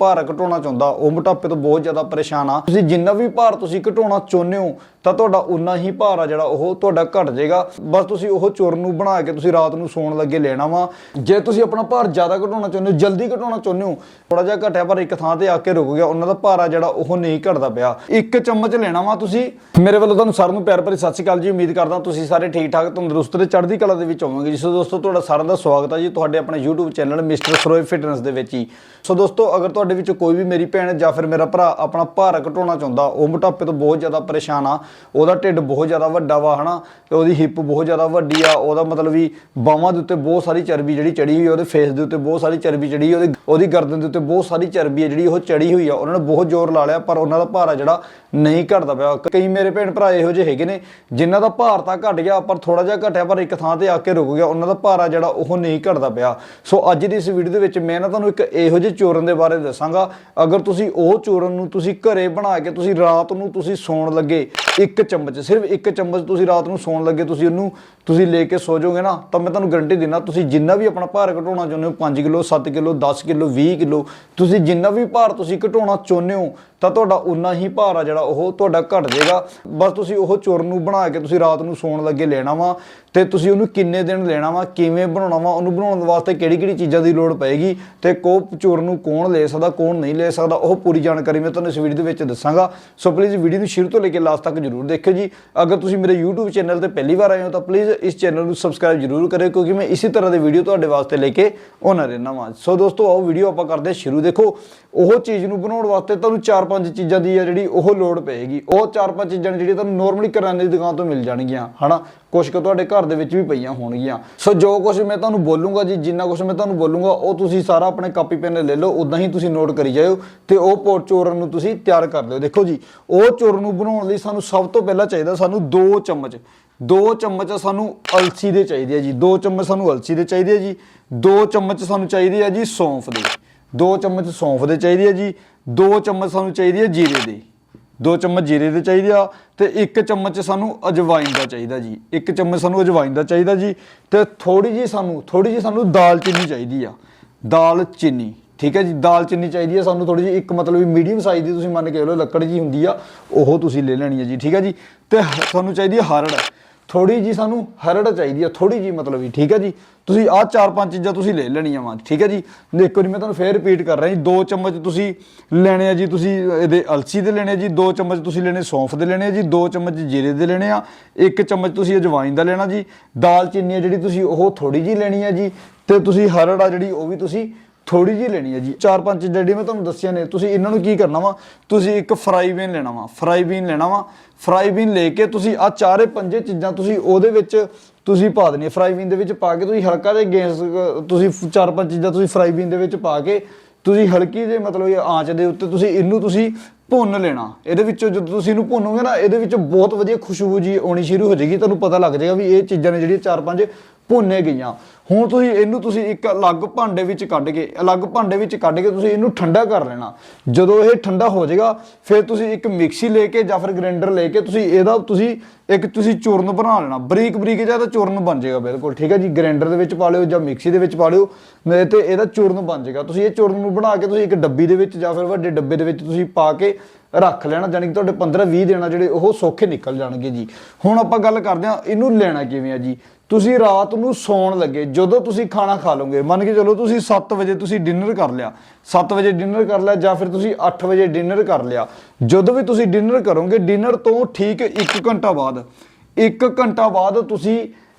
ਭਾਰ ਘਟਾਉਣਾ ਚਾਹੁੰਦਾ, ਉਹ ਮੋਟਾਪੇ ਤੋਂ ਬਹੁਤ ਜ਼ਿਆਦਾ ਪਰੇਸ਼ਾਨ ਆ। ਤੁਸੀਂ ਜਿੰਨਾ ਵੀ ਭਾਰ ਤੁਸੀਂ ਘਟਾਉਣਾ ਚਾਹੁੰਦੇ ਹੋ, ਤਾਂ ਤੁਹਾਡਾ ਉਨਾ ਹੀ ਭਾਰ ਆ ਜਿਹੜਾ ਉਹ ਤੁਹਾਡਾ ਘਟ ਜਾਏਗਾ। ਬਸ ਤੁਸੀਂ ਉਹ ਚੂਰਨ ਨੂੰ ਬਣਾ ਕੇ ਤੁਸੀਂ ਰਾਤ ਨੂੰ ਸੌਣ ਲੱਗੇ ਲੈਣਾ ਵਾ। ਜੇ ਤੁਸੀਂ ਆਪਣਾ ਭਾਰ ਜ਼ਿਆਦਾ ਘਟਾਉਣਾ ਚਾਹੁੰਦੇ ਹੋ, ਜਲਦੀ ਘਟਾਉਣਾ ਚਾਹੁੰਦੇ ਹੋ ਥੋੜਾ ਜਿਹਾ ਘਟਿਆ ਪਰ ਇੱਕ ਥਾਂ ਤੇ ਆ ਕੇ ਰੁਕ ਗਿਆ, ਉਹਨਾਂ ਦਾ ਭਾਰ ਆ ਜਿਹੜਾ ਉਹ ਨਹੀਂ ਘਟਦਾ ਪਿਆ। ਇੱਕ ਚਮਚ ਲੈਣਾ ਵਾ ਤੁਸੀਂ। ਮੇਰੇ ਵੱਲੋਂ ਤੁਹਾਨੂੰ ਸਾਰਿਆਂ ਨੂੰ ਪਿਆਰ ਭਰੀ ਸਤਿ ਸ਼੍ਰੀ ਅਕਾਲ ਜੀ। ਉਮੀਦ ਕਰਦਾ ਤੁਸੀਂ ਸਾਰੇ ਠੀਕ ਠਾਕ ਤੰਦਰੁਸਤ ਤੇ ਚੜ੍ਹਦੀ ਕਲਾ ਦੇ ਵਿੱਚ ਹੋਵੋਗੇ। ਜੀ, ਸੋ ਦੋਸਤੋ, ਤੁਹਾਡਾ ਸਾਰਿਆਂ ਦਾ ਸਵਾਗਤ ਹੈ ਜੀ। ਤੁਹਾਡੇ ਆਪਣੇ YouTube channel mister Saroye fitness ਦੇ ਵਿੱਚ ਹੀ। ਸੋ ਦੋਸਤੋ, ਅਗਰ ਤੁਹਾਡੇ ਵਿੱਚ ਕੋਈ ਵੀ ਮੇਰੀ ਭੈਣ ਜਾਂ ਫਿਰ ਮੇਰਾ ਭਰਾ ਆਪਣਾ ਭਾਰ ਘਟਾਉਣਾ ਚਾਹੁੰਦਾ, ਉਹ ਮੋਟਾਪੇ ਤੋਂ ਬਹੁਤ ਜ਼ਿਆਦਾ ਪਰੇਸ਼ਾਨ ਆ। ਉਹਦਾ ਢਿੱਡ ਬਹੁਤ ਜ਼ਿਆਦਾ ਵੱਡਾ ਵਾ, ਹਨਾ? ਤੇ ਉਹਦੀ ਹਿੱਪ ਬਹੁਤ ਜ਼ਿਆਦਾ ਵੱਡੀ ਆ। ਉਹਦਾ ਮਤਲਬ ਵੀ ਬਾਹਾਂ ਦੇ ਉੱਤੇ ਬਹੁਤ ਸਾਰੀ ਚਰਬੀ ਜਿਹੜੀ ਚੜੀ ਹੋਈ ਉਹਦੇ ਫੇਸ ਦੇ ਉੱਤੇ ਬਹੁਤ ਸਾਰੀ ਚਰਬੀ ਚੜੀ ਉਹਦੀ ਉਹਦੀ ਗਰਦਨ ਦੇ ਉੱਤੇ ਬਹੁਤ ਸਾਰੀ ਚਰਬੀ ਆ ਜਿਹੜੀ ਉਹ ਚੜੀ ਹੋਈ ਆ। ਉਹਨਾਂ ਨੇ ਬਹੁਤ ਜ਼ੋਰ ਲਾ ਲਿਆ, ਪਰ ਉਹਨਾਂ ਦਾ ਭਾਰ ਆ ਜਿਹੜਾ ਨਹੀਂ ਘਟਦਾ ਪਿਆ। ਕਈ ਮੇਰੇ ਭੈਣ ਭਰਾ ਇਹੋ ਜਿਹੇ ਹੈਗੇ ਨੇ, ਜਿਨ੍ਹਾਂ ਦਾ ਭਾਰ ਤਾਂ ਘਟ ਗਿਆ, ਪਰ ਥੋੜਾ ਜਿਹਾ ਘਟਿਆ, ਪਰ ਇੱਕ ਥਾਂ ਤੇ ਆ ਕੇ ਰੁਕ ਗਿਆ, ਉਹਨਾਂ ਦਾ ਭਾਰ ਆ ਜਿਹੜਾ ਉਹ ਨਹੀਂ ਘਟਦਾ ਪਿਆ। ਸੋ ਅੱਜ ਦੀ ਇਸ ਵੀਡੀਓ ਦੇ ਵਿੱਚ ਮੈਂ ਨਾ ਤੁਹਾਨੂੰ ਇੱਕ ਇਹੋ ਜਿਹੇ ਚੋਰਨ ਦੇ ਬਾਰੇ ਦੱਸਾਂਗਾ, ਅਗਰ ਤੁਸੀਂ ਉਹ ਚੂਰਨ ਨੂੰ ਤੁਸੀਂ ਘਰੇ ਬਣਾ ਕੇ ਤੁਸੀਂ ਰਾਤ ਨੂੰ ਤੁਸੀਂ ਸੌਣ ਲੱਗੇ ਇੱਕ ਚਮਚ, ਸਿਰਫ ਇੱਕ ਚਮਚ ਤੁਸੀਂ ਰਾਤ ਨੂੰ ਸੌਣ ਲੱਗੇ ਤੁਸੀਂ ਉਹਨੂੰ ਤੁਸੀਂ ਲੈ ਕੇ ਸੌ ਜਾਓਗੇ ਨਾ, ਤਾਂ ਮੈਂ ਤੁਹਾਨੂੰ ਗਾਰੰਟੀ ਦਿੰਦਾ, ਤੁਸੀਂ ਜਿੰਨਾ ਵੀ ਆਪਣਾ ਭਾਰ ਘਟਾਉਣਾ ਚਾਹੁੰਦੇ ਹੋ 5 ਕਿਲੋ 7 ਕਿਲੋ 10 ਕਿਲੋ 20 ਕਿਲੋ, ਤੁਸੀਂ ਜਿੰਨਾ ਵੀ ਭਾਰ ਤੁਸੀਂ ਘਟਾਉਣਾ ਚਾਹੁੰਦੇ ਹੋ, ਤਾਂ ਤੁਹਾਡਾ ਉਨਾ ਹੀ ਭਾਰ ਆ ਜਿਹੜਾ ਉਹ ਤੁਹਾਡਾ ਘਟ ਜਾਏਗਾ। ਬਸ ਤੁਸੀਂ ਉਹ ਚੂਰਨ ਨੂੰ ਬਣਾ ਕੇ ਤੁਸੀਂ ਰਾਤ ਨੂੰ ਸੌਣ ਲੱਗੇ ਲੈਣਾ ਵਾ, ਤੇ ਤੁਸੀਂ ਉਹਨੂੰ ਕਿੰਨੇ ਦਿਨ ਲੈਣਾ ਵਾ, ਕਿਵੇਂ ਬਣਾਉਣਾ ਵਾ, ਉਹਨੂੰ ਬਣਾਉਣ ਵਾਸਤੇ ਕਿਹੜੀ ਕਿਹੜੀ ਚੀਜ਼ਾਂ ਦੀ ਲੋੜ ਪਏਗੀ, ਤੇ ਕੋ ਚੂਰਨ ਨੂੰ ਕੌਣ ਲੈ ਸਕਦਾ ਕੌਣ ਨਹੀਂ ਲੈ ਸਕਦਾ, ਉਹ ਪੂਰੀ ਜਾਣਕਾਰੀ ਮੈਂ ਤੁਹਾਨੂੰ ਇਸ ਵੀਡੀਓ ਦੇ ਵਿੱਚ ਦੱਸਾਂਗਾ। ਸੋ ਪਲੀਜ਼ ਵੀਡੀਓ ਨੂੰ ਸ਼ੁਰੂ ਤੋਂ ਲੈ ਕੇ ਲਾਸਟ ਤੱਕ ਜਰੂਰ ਦੇਖਿਓ ਜੀ। ਅਗਰ ਤੁਸੀਂ ਮੇਰੇ YouTube ਚੈਨਲ ਤੇ ਪਹਿਲੀ ਵਾਰ ਆਏ ਹੋ ਤਾਂ ਪਲੀਜ਼ ਇਸ ਚੈਨਲ ਨੂੰ ਸਬਸਕ੍ਰਾਈਬ ਜਰੂਰ ਕਰਿਓ, ਕਿਉਂਕਿ ਮੈਂ ਇਸੇ ਤਰ੍ਹਾਂ ਦੇ ਵੀਡੀਓ ਤੁਹਾਡੇ ਵਾਸਤੇ ਲੈ ਕੇ ਆਉਣਾ ਰਹਿਣਾ ਵਾਂ। ਸੋ ਦੋਸਤੋ, ਆਓ ਵੀਡੀਓ ਆਪਾਂ ਕਰਦੇ ਹਾਂ ਸ਼ੁਰੂ। ਦੇਖੋ, ਉਹ ਚੀਜ਼ ਨੂੰ ਬਣਾਉਣ ਵਾਸਤੇ ਤੁਹਾਨੂੰ ਚਾਰ ਪੰਜ ਚੀਜ਼ਾਂ ਦੀ ਆ ਜਿਹੜੀ ਉਹ ਲੋੜ ਪਏਗੀ। ਉਹ ਚਾਰ ਪੰਜ ਚੀਜ਼ਾਂ ਜਿਹੜੀਆਂ ਤੁਹਾਨੂੰ ਨਾਰਮਲੀ ਕਰਿਆਨੇ ਦੀ ਦੁਕਾਨ ਤੋਂ ਮਿਲ ਜਾਣਗੀਆਂ, ਹਨਾ? ਕੁਝ ਕੁ ਤੁਹਾਡੇ ਘਰ ਦੇ ਵਿੱਚ ਵੀ ਪਈਆਂ ਹੋਣਗੀਆਂ। ਸੋ ਜੋ ਕੁਝ ਮੈਂ ਤੁਹਾਨੂੰ ਬੋਲੂੰਗਾ ਜੀ, ਜਿੰਨਾ ਕੁਝ ਮੈਂ ਤੁਹਾਨੂੰ ਬੋਲੂੰਗਾ, ਉਹ ਤੁਸੀਂ ਸਾਰਾ ਆਪਣੇ ਕਾਪੀ ਪੈਨ ਲੈ ਲਓ ਉਦਾਂ ਹੀ ਤੁਸੀਂ ਨੋਟ ਕਰੀ ਜਾਇਓ ਤੇ ਉਹ ਪੋਟ ਚੋਰਨ ਨੂੰ ਤੁਸੀਂ ਤਿਆਰ ਕਰ ਲਿਓ ਦੇਖੋ ਜੀ, ਉਹ ਚੋਰਨ ਨੂੰ ਬਣਾਉਣ ਲਈ ਸਾਨੂੰ ਸਭ ਤੋਂ ਪਹਿਲਾਂ ਚਾਹੀਦਾ ਸਾਨੂੰ 2 ਚਮਚ। 2 ਚਮਚ ਸਾਨੂੰ ਅਲਸੀ ਦੇ ਚਾਹੀਦੇ ਆ ਜੀ। 2 ਚਮਚ ਸਾਨੂੰ ਅਲਸੀ ਦੇ ਚਾਹੀਦੇ ਆ ਜੀ। 2 ਚਮਚ ਸਾਨੂੰ ਚਾਹੀਦੇ ਆ ਜੀ ਸੌਂਫ ਦੇ। 2 ਚਮਚ ਸੌਂਫ ਦੇ ਚਾਹੀਦੇ ਆ ਜੀ। 2 ਚਮਚ ਸਾਨੂੰ ਚਾਹੀਦੇ ਆ ਜੀਰੇ ਦੇ। ਦੋ ਚਮਚ ਜੀਰੇ ਦੇ ਚਾਹੀਦੇ ਆ ਤੇ ਇੱਕ ਚਮਚ ਸਾਨੂੰ ਅਜਵਾਇਨ ਦਾ ਚਾਹੀਦਾ ਜੀ। ਇੱਕ ਚਮਚ ਸਾਨੂੰ ਅਜਵਾਇਨ ਦਾ ਚਾਹੀਦਾ ਜੀ ਤੇ ਥੋੜੀ ਜੀ ਸਾਨੂੰ ਥੋੜੀ ਜੀ ਸਾਨੂੰ ਦਾਲਚੀਨੀ ਚਾਹੀਦੀ ਆ। ਦਾਲ ਚੀਨੀ। ਠੀਕ ਹੈ ਜੀ, ਦਾਲ ਚੀਨੀ ਚਾਹੀਦੀ ਹੈ, ਸਾਨੂੰ ਥੋੜੀ ਜੀ ਇੱਕ ਮਤਲਬ ਵੀ ਮੀਡੀਅਮ ਸਾਈਜ਼ ਦੀ ਤੁਸੀਂ ਮੰਨ ਕੇ ਲਓ ਲੱਕੜ ਜੀ ਹੁੰਦੀ ਆ, ਉਹ ਤੁਸੀਂ ਲੈ ਲੈਣੀ ਹੈ ਜੀ, ਠੀਕ ਹੈ ਜੀ। ਤੇ ਤੁਹਾਨੂੰ ਚਾਹੀਦੀ ਹੈ ਹਰੜ। ਥੋੜੀ ਜੀ ਸਾਨੂੰ ਹਰੜ ਚਾਹੀਦੀ ਆ ਥੋੜੀ ਜੀ ਮਤਲਬ ਵੀ, ਠੀਕ ਹੈ ਜੀ। ਤੁਸੀਂ ਆਹ ਚਾਰ ਪੰਜ ਚੀਜ਼ਾਂ ਤੁਸੀਂ ਲੈ ਲੈਣੀਆਂ ਵਾ, ਠੀਕ ਹੈ ਜੀ। ਇੱਕ ਜੀ ਮੈਂ ਤੁਹਾਨੂੰ ਫੇਰ ਰਿਪੀਟ ਕਰ ਰਿਹਾ ਜੀ, ਦੋ ਚਮਚ ਤੁਸੀਂ ਲੈਣੇ ਆ ਜੀ, ਤੁਸੀਂ ਇਹਦੇ ਅਲਸੀ ਦੇ ਲੈਣੇ ਆ ਜੀ, ਦੋ ਚਮਚ ਤੁਸੀਂ ਲੈਣੇ ਸੌਂਫ ਦੇ ਲੈਣੇ ਆ ਜੀ, ਦੋ ਚਮਚ ਜੀਰੇ ਦੇ ਲੈਣੇ ਆ, ਇੱਕ ਚਮਚ ਤੁਸੀਂ ਅਜਵਾਇਨ ਦਾ ਲੈਣਾ ਜੀ। ਦਾਲ ਚੀਨੀ ਆ ਜਿਹੜੀ ਤੁਸੀਂ ਉਹ ਥੋੜੀ ਜੀ ਲੈਣੀ ਆ ਜੀ, ਤੇ ਤੁਸੀਂ ਹਰੜ ਆ ਜਿਹੜੀ ਉਹ ਵੀ ਤੁਸੀਂ ਥੋੜੀ ਜੀ ਲੈਣੀ ਹੈ ਜੀ। ਚਾਰ ਪੰਜ ਚੀਜ਼ਾਂ ਜਿਹੜੀਆਂ ਮੈਂ ਤੁਹਾਨੂੰ ਦੱਸੀਆਂ ਨੇ। ਤੁਸੀਂ ਇਹਨਾਂ ਨੂੰ ਕੀ ਕਰਨਾ ਵਾ? ਤੁਸੀਂ ਇੱਕ ਫਰਾਈ ਬੀਨ ਲੈਣਾ ਵਾ। ਫਰਾਈ ਬੀਨ ਲੈਣਾ ਵਾ। ਫਰਾਈ ਬੀਨ ਲੈ ਕੇ ਤੁਸੀਂ ਆ ਚਾਰੇ ਪੰਜੇ ਚੀਜ਼ਾਂ ਤੁਸੀਂ ਉਹਦੇ ਵਿੱਚ ਤੁਸੀਂ ਪਾ ਦੇਣੀ ਫਰਾਈ ਬੀਨ ਦੇ ਵਿੱਚ ਪਾ ਕੇ ਤੁਸੀਂ ਹਲਕਾ ਦੇ ਗੈਸ, ਤੁਸੀਂ ਚਾਰ ਪੰਜ ਚੀਜ਼ਾਂ ਤੁਸੀਂ ਫਰਾਈ ਬੀਨ ਦੇ ਵਿੱਚ ਪਾ ਕੇ ਤੁਸੀਂ ਹਲਕੀ ਜਿਹੀ ਮਤਲਬ ਇਹ ਆਂਚ ਦੇ ਉੱਤੇ ਤੁਸੀਂ ਇਹਨੂੰ ਤੁਸੀਂ ਭੁੰਨ ਲੈਣਾ। ਇਹਦੇ ਵਿੱਚੋਂ ਜਦੋਂ ਤੁਸੀਂ ਇਹਨੂੰ ਭੁੰਨੋਗੇ ਨਾ, ਇਹਦੇ ਵਿੱਚ ਬਹੁਤ ਵਧੀਆ ਖੁਸ਼ਬੂ ਜੀ ਆਉਣੀ ਸ਼ੁਰੂ ਹੋ ਜਾਏਗੀ। ਤੁਹਾਨੂੰ ਪਤਾ ਲੱਗ ਜਾਏਗਾ ਵੀ ਇਹ ਚੀਜ਼ਾਂ ਨੇ ਜਿਹੜੀਆਂ ਚਾਰ ਪੰਜ ਭੁੰਨੇ ਗਈਆਂ। ਹੁਣ ਤੁਸੀਂ ਇਹਨੂੰ ਤੁਸੀਂ ਇੱਕ ਅਲੱਗ ਭਾਂਡੇ ਵਿੱਚ ਕੱਢ ਕੇ, ਅਲੱਗ ਭਾਂਡੇ ਵਿੱਚ ਕੱਢ ਕੇ ਤੁਸੀਂ ਇਹਨੂੰ ਠੰਡਾ ਕਰ ਲੈਣਾ। ਜਦੋਂ ਇਹ ਠੰਡਾ ਹੋ ਜਾਏਗਾ, ਫਿਰ ਤੁਸੀਂ ਇੱਕ ਮਿਕਸੀ ਲੈ ਕੇ ਜਾਂ ਫਿਰ ਗ੍ਰਾਈਂਡਰ ਲੈ ਕੇ ਤੁਸੀਂ ਇਹਦਾ ਤੁਸੀਂ ਇੱਕ ਤੁਸੀਂ ਚੂਰਨ ਬਣਾ ਲੈਣਾ। ਬਰੀਕ ਬਰੀਕ ਜਿਹਾ ਤਾਂ ਚੂਰਨ ਬਣ ਜਾਏਗਾ ਬਿਲਕੁਲ, ਠੀਕ ਹੈ ਜੀ? ਗ੍ਰਾਈਂਡਰ ਦੇ ਵਿੱਚ ਪਾ ਲਿਓ ਜਾਂ ਮਿਕਸੀ ਦੇ ਵਿੱਚ ਪਾ ਲਿਓ, ਨਹੀਂ ਤੇ ਇਹਦਾ ਚੂਰਨ ਬਣ ਜਾਏਗਾ। ਤੁਸੀਂ ਇਹ ਚੂਰਨ ਨੂੰ ਬਣਾ ਕੇ ਤੁਸੀਂ ਇੱਕ ਡੱਬੀ ਦੇ ਵਿੱਚ ਜਾਂ ਫਿਰ ਵੱਡੇ ਡੱਬੇ ਦੇ ਵਿੱਚ ਤੁਸੀਂ ਪਾ ਕੇ ਰੱਖ ਲੈਣਾ ਜਾਨੀ ਕਿ ਤੁਹਾਡੇ 15 20 ਦਿਨ ਆ ਜਿਹੜੇ ਉਹ ਸੌਖੇ ਨਿਕਲ ਜਾਣਗੇ ਜੀ। ਹੁਣ ਆਪਾਂ ਗੱਲ ਕਰਦੇ ਹਾਂ, ਇਹਨੂੰ ਲੈਣਾ ਕਿਵੇਂ ਆ ਜੀ? ਤੁਸੀਂ ਰਾਤ ਨੂੰ ਸੌਣ ਲੱਗੇ, ਜਦੋਂ ਤੁਸੀਂ ਖਾਣਾ ਖਾ ਲਓਗੇ, ਮੰਨ ਕੇ ਚਲੋ ਤੁਸੀਂ 7 ਵਜੇ ਤੁਸੀਂ ਡਿਨਰ ਕਰ ਲਿਆ। 7 ਵਜੇ ਡਿਨਰ ਕਰ ਲਿਆ ਜਾਂ ਫਿਰ ਤੁਸੀਂ 8 ਵਜੇ ਡਿਨਰ ਕਰ ਲਿਆ। ਜਦੋਂ ਵੀ ਤੁਸੀਂ ਡਿਨਰ ਕਰੋਗੇ, ਡਿਨਰ ਤੋਂ ਠੀਕ 1 ਘੰਟਾ ਬਾਅਦ 1 ਘੰਟਾ ਬਾਅਦ ਤੁਸੀਂ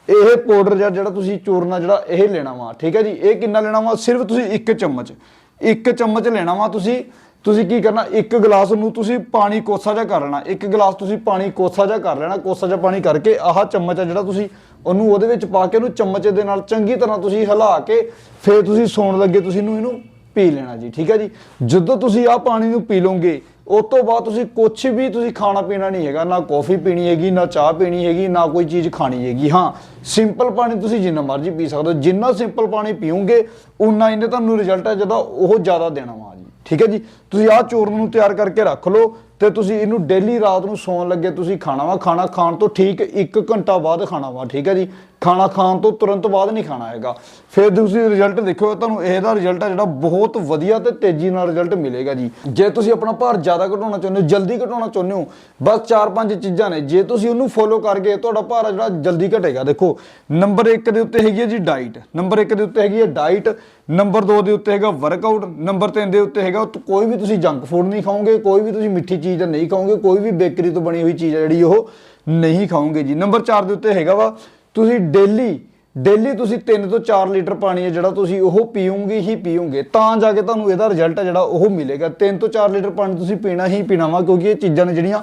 ਇਹ ਪਾਊਡਰ ਜਾਂ ਜਿਹੜਾ ਤੁਸੀਂ ਚੂਰਨਾ ਜਿਹੜਾ, ਇਹ ਲੈਣਾ ਵਾ। ਠੀਕ ਹੈ ਜੀ? ਇਹ ਕਿੰਨਾ ਲੈਣਾ ਵਾ? ਸਿਰਫ ਤੁਸੀਂ 1 ਚਮਚ। 1 ਚਮਚ ਲੈਣਾ ਵਾ ਤੁਸੀਂ ਤੁਸੀਂ ਕੀ ਕਰਨਾ? ਇੱਕ ਗਲਾਸ ਨੂੰ ਤੁਸੀਂ ਪਾਣੀ ਕੋਸਾ ਜਿਹਾ ਕਰ ਲੈਣਾ। ਇੱਕ ਗਲਾਸ ਤੁਸੀਂ ਪਾਣੀ ਕੋਸਾ ਜਿਹਾ ਕਰ ਲੈਣਾ, ਕੋਸਾ ਜਿਹਾ ਪਾਣੀ ਕਰਕੇ ਆਹ ਚਮਚ ਆ ਜਿਹੜਾ ਤੁਸੀਂ ਉਹਨੂੰ ਉਹਦੇ ਵਿੱਚ ਪਾ ਕੇ ਉਹਨੂੰ ਚਮਚ ਦੇ ਨਾਲ ਚੰਗੀ ਤਰ੍ਹਾਂ ਤੁਸੀਂ ਹਿਲਾ ਕੇ ਫਿਰ ਤੁਸੀਂ ਸੌਣ ਲੱਗੇ, ਤੁਸੀਂ ਇਹਨੂੰ ਇਹਨੂੰ ਪੀ ਲੈਣਾ ਜੀ, ਠੀਕ ਹੈ ਜੀ? ਜਦੋਂ ਤੁਸੀਂ ਆਹ ਪਾਣੀ ਨੂੰ ਪੀ ਲਓਗੇ, ਉਸ ਤੋਂ ਬਾਅਦ ਤੁਸੀਂ ਕੁਝ ਵੀ ਤੁਸੀਂ ਖਾਣਾ ਪੀਣਾ ਨਹੀਂ ਹੈਗਾ, ਨਾ ਕੌਫੀ ਪੀਣੀ ਹੈਗੀ, ਨਾ ਚਾਹ ਪੀਣੀ ਹੈਗੀ, ਨਾ ਕੋਈ ਚੀਜ਼ ਖਾਣੀ ਹੈਗੀ। ਹਾਂ, ਸਿੰਪਲ ਪਾਣੀ ਤੁਸੀਂ ਜਿੰਨਾ ਮਰਜ਼ੀ ਪੀ ਸਕਦੇ ਹੋ। ਜਿੰਨਾ ਸਿੰਪਲ ਪਾਣੀ ਪੀਓਗੇ ਉਨਾ ਇਹਨੇ ਤੁਹਾਨੂੰ ਰਿਜ਼ਲਟ ਹੈ ਜਿਹਦਾ ਉਹ ਜ਼ਿਆਦਾ ਦੇਣਾ ਵਾ। ਠੀਕ ਹੈ ਜੀ? ਤੁਸੀਂ ਆਹ ਚੂਰਨ ਨੂੰ ਤਿਆਰ ਕਰਕੇ ਰੱਖ ਲਓ ਤੇ ਤੁਸੀਂ ਇਹਨੂੰ ਡੇਲੀ ਰਾਤ ਨੂੰ ਸੌਣ ਲੱਗੇ, ਤੁਸੀਂ ਖਾਣਾ ਵਾ, ਖਾਣਾ ਖਾਣ ਤੋਂ ਠੀਕ 1 ਘੰਟਾ ਬਾਅਦ ਖਾਣਾ ਵਾ, ਠੀਕ ਹੈ ਜੀ? ਖਾਣਾ ਖਾਣ ਤੋਂ ਤੁਰੰਤ ਬਾਅਦ ਨਹੀਂ ਖਾਣਾ ਹੈਗਾ। ਫਿਰ ਤੁਸੀਂ ਰਿਜ਼ਲਟ ਦੇਖੋ ਤੁਹਾਨੂੰ ਇਹਦਾ ਰਿਜ਼ਲਟ ਆ ਜਿਹੜਾ ਬਹੁਤ ਵਧੀਆ ਤੇ ਤੇਜ਼ੀ ਨਾਲ ਰਿਜ਼ਲਟ ਮਿਲੇਗਾ ਜੀ। ਜੇ ਤੁਸੀਂ ਆਪਣਾ ਭਾਰ ਜ਼ਿਆਦਾ ਘਟਾਉਣਾ ਚਾਹੁੰਦੇ ਹੋ, ਜਲਦੀ ਘਟਾਉਣਾ ਚਾਹੁੰਦੇ ਹੋ, ਬਸ ਚਾਰ ਪੰਜ ਚੀਜ਼ਾਂ ਨੇ। ਜੇ ਤੁਸੀਂ ਉਹਨੂੰ ਫੋਲੋ ਕਰਕੇ ਤੁਹਾਡਾ ਭਾਰ ਜਿਹੜਾ ਜਲਦੀ ਘਟੇਗਾ। ਦੇਖੋ ਨੰਬਰ 1 ਦੇ ਉੱਤੇ ਹੈਗੀ ਹੈ ਜੀ ਡਾਈਟ ਨੰਬਰ 1 ਦੇ ਉੱਤੇ ਹੈਗੀ ਹੈ ਡਾਈਟ ਨੰਬਰ 2 ਦੇ ਉੱਤੇ ਹੈਗਾ ਵਰਕਆਊਟ ਨੰਬਰ 3 ਦੇ ਉੱਤੇ ਹੈਗਾ ਕੋਈ ਵੀ ਤੁਸੀਂ ਜੰਕ ਫੂਡ ਨਹੀਂ ਖਾਓਗੇ, ਕੋਈ ਵੀ ਤੁਸੀਂ ਮਿੱਠੀ ਚੀਜ਼ ਨਹੀਂ ਖਾਓਗੇ, ਕੋਈ ਵੀ ਬੇਕਰੀ ਤੋਂ ਬਣੀ ਹੋਈ ਚੀਜ਼ ਆ ਜਿਹੜੀ ਉਹ ਨਹੀਂ ਖਾਓਗੇ ਜੀ। ਨੰਬਰ 4 ਦੇ ਉੱਤੇ ਹੈਗਾ ਵਾ ਤੁਸੀਂ ਡੇਲੀ ਡੇਲੀ ਤੁਸੀਂ 3 ਤੋਂ 4 ਲੀਟਰ ਪਾਣੀ ਹੈ ਜਿਹੜਾ ਤੁਸੀਂ ਉਹ ਪੀਓਗੇ ਹੀ ਪੀਓਗੇ ਤਾਂ ਜਾ ਕੇ ਤੁਹਾਨੂੰ ਇਹਦਾ ਰਿਜ਼ਲਟ ਹੈ ਜਿਹੜਾ ਉਹ ਮਿਲੇਗਾ। 3 ਤੋਂ 4 ਲੀਟਰ ਪਾਣੀ ਤੁਸੀਂ ਪੀਣਾ ਹੀ ਪੀਣਾ ਵਾ, ਕਿਉਂਕਿ ਇਹ ਚੀਜ਼ਾਂ ਨੇ ਜਿਹੜੀਆਂ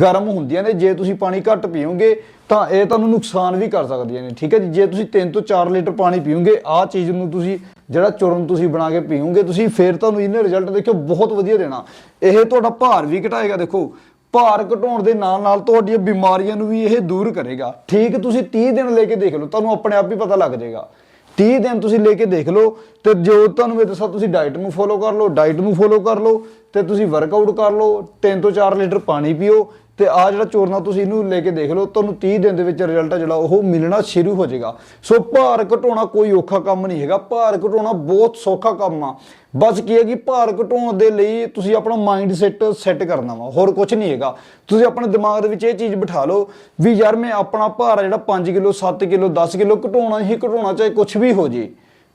ਗਰਮ ਹੁੰਦੀਆਂ ਨੇ। ਜੇ ਤੁਸੀਂ ਪਾਣੀ ਘੱਟ ਪੀਓਗੇ, ਤਾਂ ਇਹ ਤੁਹਾਨੂੰ ਨੁਕਸਾਨ ਵੀ ਕਰ ਸਕਦੀਆਂ ਨੇ, ਠੀਕ ਹੈ ਜੀ? ਜੇ ਤੁਸੀਂ 3 ਤੋਂ 4 ਲੀਟਰ ਪਾਣੀ ਪੀਓਗੇ ਆਹ ਚੀਜ਼ ਨੂੰ ਤੁਸੀਂ ਜਿਹੜਾ ਚੂਰਨ ਤੁਸੀਂ ਬਣਾ ਕੇ ਪੀਓਗੇ, ਤੁਸੀਂ ਫਿਰ ਤੁਹਾਨੂੰ ਇਹਨੇ ਰਿਜ਼ਲਟ ਦੇਖਿਓ ਬਹੁਤ ਵਧੀਆ ਦੇਣਾ। ਇਹ ਤੁਹਾਡਾ ਭਾਰ ਵੀ ਘਟਾਏਗਾ, ਦੇਖੋ। ਭਾਰ ਘਟਾਉਣ ਦੇ ਨਾਲ ਨਾਲ ਤੁਹਾਡੀਆਂ ਬਿਮਾਰੀਆਂ ਨੂੰ ਵੀ ਇਹ ਦੂਰ ਕਰੇਗਾ। ਠੀਕ, ਤੁਸੀਂ 30 ਦਿਨ ਲੈ ਕੇ ਦੇਖ ਲਓ, ਤੁਹਾਨੂੰ ਆਪਣੇ ਆਪ ਹੀ ਪਤਾ ਲੱਗ ਜਾਏਗਾ। 30 ਦਿਨ ਤੁਸੀਂ ਲੈ ਕੇ ਦੇਖ ਲਓ ਤੇ ਜੋ ਤੁਹਾਨੂੰ ਮੈਂ ਦੱਸਾਂ ਤੁਸੀਂ ਡਾਈਟ ਨੂੰ ਫੋਲੋ ਕਰ ਲਓ ਡਾਈਟ ਨੂੰ ਫੋਲੋ ਕਰ ਲਓ ਤੇ ਤੁਸੀਂ ਵਰਕਆਊਟ ਕਰ ਲਓ 3 ਤੋਂ 4 ਲੀਟਰ ਪਾਣੀ ਪੀਓ ਤੇ ਆ ਜਿਹੜਾ ਚੋਰਨਾ ਤੁਸੀਂ ਇਹਨੂੰ ਲੈ ਕੇ ਦੇਖ ਲਓ, ਤੁਹਾਨੂੰ 30 ਦਿਨ ਦੇ ਵਿੱਚ ਰਿਜ਼ਲਟ ਜਿਹੜਾ, ਉਹ ਮਿਲਣਾ ਸ਼ੁਰੂ ਹੋ ਜਾਏਗਾ। ਸੋ ਭਾਰ ਘਟਾਉਣਾ ਕੋਈ ਔਖਾ ਕੰਮ ਨਹੀਂ ਹੈਗਾ, ਭਾਰ ਘਟਾਉਣਾ ਬਹੁਤ ਸੌਖਾ ਕੰਮ ਆ। ਬਸ ਕੀ ਹੈ ਕਿ ਭਾਰ ਘਟਾਉਣ ਦੇ ਲਈ ਤੁਸੀਂ ਆਪਣਾ ਮਾਈਂਡ ਸੈਟ ਸੈੱਟ ਕਰਨਾ ਵਾ, ਹੋਰ ਕੁਝ ਨਹੀਂ ਹੈਗਾ। ਤੁਸੀਂ ਆਪਣੇ ਦਿਮਾਗ ਦੇ ਵਿੱਚ ਇਹ ਚੀਜ਼ ਬਿਠਾ ਲਓ ਵੀ ਯਾਰ ਮੈਂ ਆਪਣਾ ਭਾਰ ਆ ਜਿਹੜਾ 5 ਕਿਲੋ 7 ਕਿਲੋ 10 ਕਿਲੋ ਘਟਾਉਣਾ ਹੀ ਘਟਾਉਣਾ, ਚਾਹੇ ਕੁਝ ਵੀ ਹੋ ਜੇ।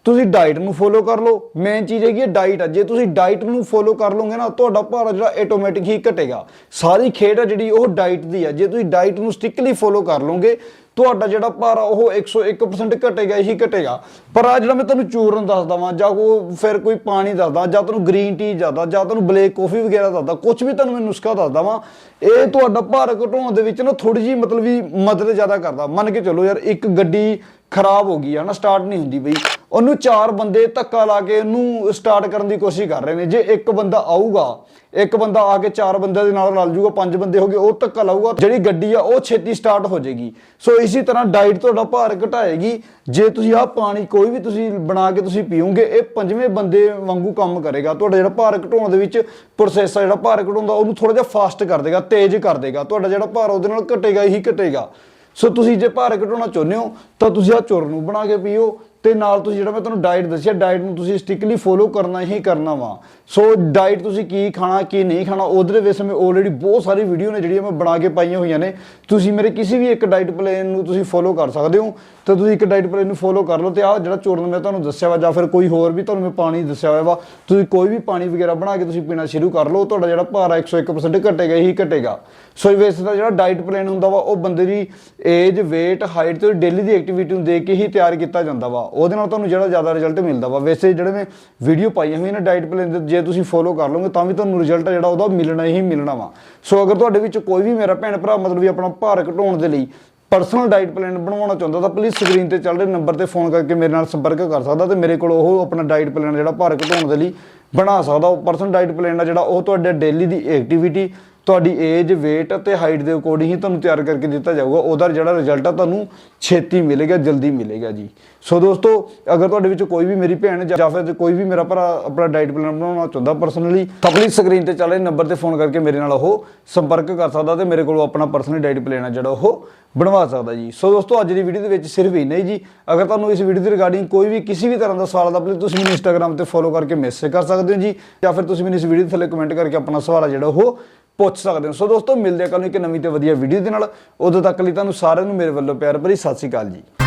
ਤੁਸੀਂ ਡਾਈਟ ਨੂੰ ਫੋਲੋ ਕਰ ਲਓ। ਮੇਨ ਚੀਜ਼ ਹੈਗੀ ਹੈ ਡਾਈਟ ਆ। ਜੇ ਤੁਸੀਂ ਡਾਈਟ ਨੂੰ ਫੋਲੋ ਕਰ ਲਓਗੇ ਨਾ, ਤੁਹਾਡਾ ਭਾਰ ਜਿਹੜਾ ਆਟੋਮੈਟਿਕ ਹੀ ਘਟੇਗਾ। ਸਾਰੀ ਖੇਡ ਆ ਜਿਹੜੀ, ਉਹ ਡਾਈਟ ਦੀ ਆ। ਜੇ ਤੁਸੀਂ ਡਾਈਟ ਨੂੰ ਸਟ੍ਰਿਕਟਲੀ ਫੋਲੋ ਕਰ ਲਓਗੇ, ਤੁਹਾਡਾ ਜਿਹੜਾ ਭਾਰ ਆ, ਉਹ 101% ਘਟੇਗਾ ਹੀ ਘਟੇਗਾ। ਪਰ ਆ ਜਿਹੜਾ ਮੈਂ ਤੁਹਾਨੂੰ ਚੂਰਨ ਦੱਸਦਾ ਵਾਂ, ਜਾਂ ਕੋ ਫਿਰ ਕੋਈ ਪਾਣੀ ਦੱਸਦਾ, ਜਾਂ ਤੁਹਾਨੂੰ ਗ੍ਰੀਨ ਟੀ ਦੱਸਦਾ, ਜਾਂ ਤੁਹਾਨੂੰ ਬਲੈਕ ਕਾਫੀ ਵਗੈਰਾ ਦੱਸਦਾ ਕੁਝ ਵੀ ਤੁਹਾਨੂੰ ਮੈਂ ਨੁਸਖਾ ਦੱਸਦਾ ਵਾਂ, ਇਹ ਤੁਹਾਡਾ ਭਾਰ ਘਟਾਉਣ ਦੇ ਵਿੱਚ ਨਾ ਥੋੜੀ ਜੀ ਮਤਲਬ ਵੀ ਮਦਦ ਜ਼ਿਆਦਾ ਕਰਦਾ। ਮੰਨ ਕੇ ਚੱਲੋ ਯਾਰ, ਇੱਕ ਗੱਡੀ ਖਰਾਬ ਹੋ ਗਈ ਆ, ਨਾ ਸਟਾਰਟ ਨਹੀਂ ਹੁੰਦੀ ਬਈ। ਉਹਨੂੰ ਚਾਰ ਬੰਦੇ ਧੱਕਾ ਲਾ ਕੇ ਉਹਨੂੰ ਸਟਾਰਟ ਕਰਨ ਦੀ ਕੋਸ਼ਿਸ਼ ਕਰ ਰਹੇ ਨੇ। ਜੇ ਇੱਕ ਬੰਦਾ ਆਊਗਾ, ਇੱਕ ਬੰਦਾ ਆ ਕੇ ਚਾਰ ਬੰਦਿਆਂ ਦੇ ਨਾਲ ਰਲ ਜੂਗਾ, ਪੰਜ ਬੰਦੇ ਹੋ ਗਏ, ਉਹ ਧੱਕਾ ਲਾਊਗਾ, ਜਿਹੜੀ ਗੱਡੀ ਆ, ਉਹ ਛੇਤੀ ਸਟਾਰਟ ਹੋ ਜਾਏਗੀ। ਸੋ ਇਸੇ ਤਰ੍ਹਾਂ ਡਾਈਟ ਤੁਹਾਡਾ ਭਾਰ ਘਟਾਏਗੀ। ਜੇ ਤੁਸੀਂ ਆਹ ਪਾਣੀ ਕੋਈ ਵੀ ਤੁਸੀਂ ਬਣਾ ਕੇ ਤੁਸੀਂ ਪੀਓਗੇ, ਇਹ ਪੰਜਵੇਂ ਬੰਦੇ ਵਾਂਗੂ ਕੰਮ ਕਰੇਗਾ। ਤੁਹਾਡਾ ਜਿਹੜਾ ਭਾਰ ਘਟਾਉਣ ਦੇ ਵਿੱਚ ਪ੍ਰੋਸੈਸ ਆ, ਜਿਹੜਾ ਭਾਰ ਘਟਾਉਂਦਾ, ਉਹਨੂੰ ਥੋੜਾ ਜਿਹਾ ਫਾਸਟ ਕਰ ਦੇਗਾ, ਤੇਜ਼ ਕਰ ਦੇਗਾ। ਤੁਹਾਡਾ ਜਿਹੜਾ ਭਾਰ ਉਹਦੇ ਨਾਲ ਘਟੇਗਾ ਹੀ ਘਟੇਗਾ। ਸੋ ਤੁਸੀਂ ਜੇ ਭਾਰ ਘਟਾਉਣਾ ਚਾਹੁੰਦੇ ਹੋ, ਤਾਂ ਤੁਸੀਂ ਆ ਚੁਰ ਨੂੰ ਬਣਾ ਕੇ ਪੀਓ ਤੇ ਨਾਲ ਤੁਸੀਂ ਜਿਹੜਾ ਮੈਂ ਤੁਹਾਨੂੰ ਡਾਈਟ ਦੱਸਿਆ ਡਾਈਟ ਨੂੰ ਤੁਸੀਂ ਸਟ੍ਰਿਕਲੀ ਫੋਲੋ ਕਰਨਾ ਹੀ ਕਰਨਾ ਵਾ। ਸੋ ਡਾਈਟ ਤੁਸੀਂ ਕੀ ਖਾਣਾ, ਕੀ ਨਹੀਂ ਖਾਣਾ, ਉਹਦੇ ਵਿੱਚ ਮੈਂ ਆਲਰੇਡੀ ਬਹੁਤ ਸਾਰੀ ਵੀਡੀਓ ਨੇ ਜਿਹੜੀਆਂ ਮੈਂ ਬਣਾ ਕੇ ਪਾਈਆਂ ਹੋਈਆਂ ਨੇ। ਤੁਸੀਂ ਮੇਰੇ ਕਿਸੇ ਵੀ ਇੱਕ ਡਾਈਟ ਪਲਾਨ ਨੂੰ ਤੁਸੀਂ ਫੋਲੋ ਕਰ ਸਕਦੇ ਹੋ। ਤਾਂ ਤੁਸੀਂ ਇੱਕ ਡਾਈਟ ਪਲਾਨ ਨੂੰ ਫੋਲੋ ਕਰ ਲਓ ਤੇ ਆਹ ਜਿਹੜਾ ਚੂਰਨ ਮੈਂ ਤੁਹਾਨੂੰ ਦੱਸਿਆ ਵਾ ਜਾਂ ਫਿਰ ਕੋਈ ਹੋਰ ਵੀ ਤੁਹਾਨੂੰ ਮੈਂ ਪਾਣੀ ਦੱਸਿਆ ਹੋਇਆ ਵਾ, ਤੁਸੀਂ ਕੋਈ ਵੀ ਪਾਣੀ ਵਗੈਰਾ ਬਣਾ ਕੇ ਤੁਸੀਂ ਪੀਣਾ ਸ਼ੁਰੂ ਕਰ ਲਓ, ਤੁਹਾਡਾ ਜਿਹੜਾ ਭਾਰ ਆ 101% ਘਟੇਗਾ ਹੀ ਘਟੇਗਾ। ਸੋ ਵੈਸੇ ਦਾ ਜਿਹੜਾ ਡਾਈਟ ਪਲਾਨ ਹੁੰਦਾ ਵਾ, ਉਹ ਬੰਦੇ ਦੀ ਏਜ weight ਹਾਈਟ ਤੇ ਡੇਲੀ ਦੀ ਐਕਟੀਵਿਟੀ ਨੂੰ ਦੇਖ ਕੇ ਹੀ ਤਿਆਰ ਕੀਤਾ ਜਾਂਦਾ ਵਾ। ਉਹਦੇ ਨਾਲ ਤੁਹਾਨੂੰ ਜਿਹੜਾ ਜ਼ਿਆਦਾ ਰਿਜ਼ਲਟ ਮਿਲਦਾ ਵਾ। ਵੈਸੇ ਜਿਹੜੇ ਮੈਂ ਵੀਡੀਓ ਪਾਈਆਂ ਹੋਈਆਂ ਨੇ ਡਾਈਟ ਪਲਾਨ ਦੇ, ਜੇ ਤੁਸੀਂ ਫੋਲੋ ਕਰ ਲਓਗੇ ਤਾਂ ਵੀ ਤੁਹਾਨੂੰ ਰਿਜ਼ਲਟ ਜਿਹੜਾ ਉਹਦਾ ਮਿਲਣਾ ਹੀ ਮਿਲਣਾ ਵਾ। ਸੋ ਅਗਰ ਤੁਹਾਡੇ ਵਿੱਚ ਕੋਈ ਵੀ ਮੇਰਾ ਭੈਣ ਭਰਾ ਮਤਲਬ ਵੀ ਆਪਣਾ ਭਾਰ ਘਟਾਉਣ ਦੇ ਲਈ ਪਰਸਨਲ ਡਾਈਟ ਪਲਾਨ ਬਣਵਾਉਣਾ ਚਾਹੁੰਦਾ ਤਾਂ ਪਲੀਜ਼ ਸਕਰੀਨ ਤੇ ਚੱਲ ਰਹੇ ਨੰਬਰ ਤੇ ਫੋਨ ਕਰਕੇ ਮੇਰੇ ਨਾਲ ਸੰਪਰਕ ਕਰ ਸਕਦਾ ਤੇ ਮੇਰੇ ਕੋਲ ਉਹ ਆਪਣਾ ਡਾਈਟ ਪਲਾਨ ਜਿਹੜਾ ਭਾਰ ਘਟਾਉਣ ਦੇ ਲਈ ਬਣਾ ਸਕਦਾ। ਉਹ ਪਰਸਨਲ ਡਾਈਟ ਪਲਾਨ ਆ ਜਿਹੜਾ ਉਹ ਤੁਹਾਡੇ ਡੇਲੀ ਦੀ ਐਕਟੀਵਿਟੀ ਤੁਹਾਡੀ ਏਜ weight ਅਤੇ ਹਾਈਟ ਦੇ ਅਕੋਰਡਿੰਗ ਹੀ ਤੁਹਾਨੂੰ ਤਿਆਰ ਕਰਕੇ ਦਿੱਤਾ ਜਾਊਗਾ। ਉਹਦਾ ਜਿਹੜਾ ਰਿਜ਼ਲਟ ਆ, ਤੁਹਾਨੂੰ ਛੇਤੀ ਮਿਲੇਗਾ, ਜਲਦੀ ਮਿਲੇਗਾ ਜੀ। ਸੋ ਦੋਸਤੋ, ਅਗਰ ਤੁਹਾਡੇ ਵਿੱਚ ਕੋਈ ਵੀ ਮੇਰੀ ਭੈਣ ਜਾਂ ਫਿਰ ਕੋਈ ਵੀ ਮੇਰਾ ਭਰਾ ਆਪਣਾ ਡਾਈਟ ਪਲਾਨ ਬਣਾਉਣਾ ਚਾਹੁੰਦਾ ਪਰਸਨਲੀ ਤਾਂ ਪਲੀਜ਼ ਸਕਰੀਨ ਤੇ ਚੱਲ ਰਹੇ ਨੰਬਰ ਤੇ ਫੋਨ ਕਰਕੇ ਮੇਰੇ ਨਾਲ ਉਹ ਸੰਪਰਕ ਕਰ ਸਕਦਾ ਤੇ ਮੇਰੇ ਕੋਲੋਂ ਆਪਣਾ ਪਰਸਨਲ ਡਾਈਟ ਪਲਾਨ ਆ ਜਿਹੜਾ ਉਹ ਬਣਵਾ ਸਕਦਾ ਜੀ। ਸੋ ਦੋਸਤੋ, ਅੱਜ ਦੀ ਵੀਡੀਓ ਦੇ ਵਿੱਚ ਸਿਰਫ ਇੰਨਾ ਹੀ ਜੀ। ਅਗਰ ਤੁਹਾਨੂੰ ਇਸ ਵੀਡੀਓ ਦੇ ਰਿਗਾਰਡਿੰਗ ਕੋਈ ਵੀ ਕਿਸੇ ਵੀ ਤਰ੍ਹਾਂ ਦਾ ਸਵਾਲ ਦਾ ਪਲੀਜ਼ ਤੁਸੀਂ ਮੈਨੂੰ ਇੰਸਟਾਗ੍ਰam ਤੇ ਫੋਲੋ ਕਰਕੇ ਮੈਸੇਜ ਕਰ ਸਕਦੇ ਹੋ ਜੀ। ਜਾਂ ਫਿਰ ਤੁਸੀਂ ਮੈਨੂੰ ਇਸ ਵੀਡੀਓ ਦੇ ਥੱਲੇ ਕਮੈਂਟ ਕਰਕੇ ਆਪਣਾ ਸਵਾਲ ਆ ਜਿਹੜਾ ਉਹ ਪੁੱਛ ਸਕਦੇ ਹੋ। ਸੋ ਦੋਸਤੋ, ਮਿਲਦੇ ਆ ਕੱਲ ਨੂੰ ਇੱਕ ਨਵੀਂ ਤੇ ਵਧੀਆ ਵੀਡੀਓ ਦੇ ਨਾਲ। ਉਦੋਂ ਤੱਕ ਲਈ ਤੁਹਾਨੂੰ ਸਾਰਿਆਂ ਨੂੰ ਮੇਰੇ ਵੱਲੋਂ ਪਿਆਰ ਭਰੀ ਸਤਿ ਸ਼੍ਰੀ ਅਕਾਲ ਜੀ।